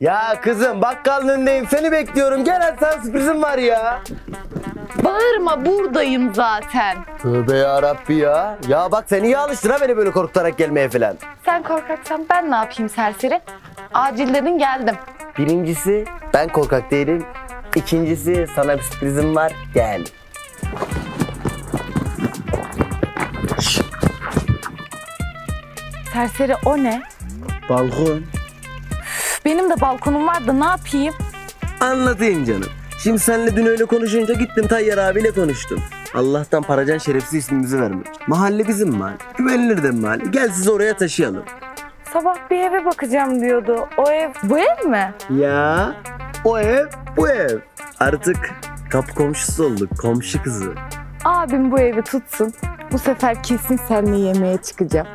Ya kızım bakkalın önündeyim seni bekliyorum. Gel sana sürprizim var ya. Bağırma buradayım zaten. Tövbe ya Rabbi ya. Ya bak sen iyi alıştın ha beni böyle korkutarak gelmeye falan. Sen korkaksan ben ne yapayım serseri? Acil dedin geldim. Birincisi ben korkak değilim. İkincisi sana bir sürprizim var. Gel. Serseri o ne? Balkon. Benim de balkonum var da ne yapayım? Anlatayım canım. Şimdi seninle dün öyle konuşunca gittim Tayyar abiyle konuştum. Allah'tan Paracan şerefsiz ismimizi vermiş. Mahalle bizim mahalle. Güvenilir de mahalle. Gel sizi oraya taşıyalım. Sabah bir eve bakacağım diyordu. O ev bu ev mi? Ya o ev bu ev. Artık kapı komşusu olduk. Komşu kızı. Abim bu evi tutsun. Bu sefer kesin seninle yemeğe çıkacağım.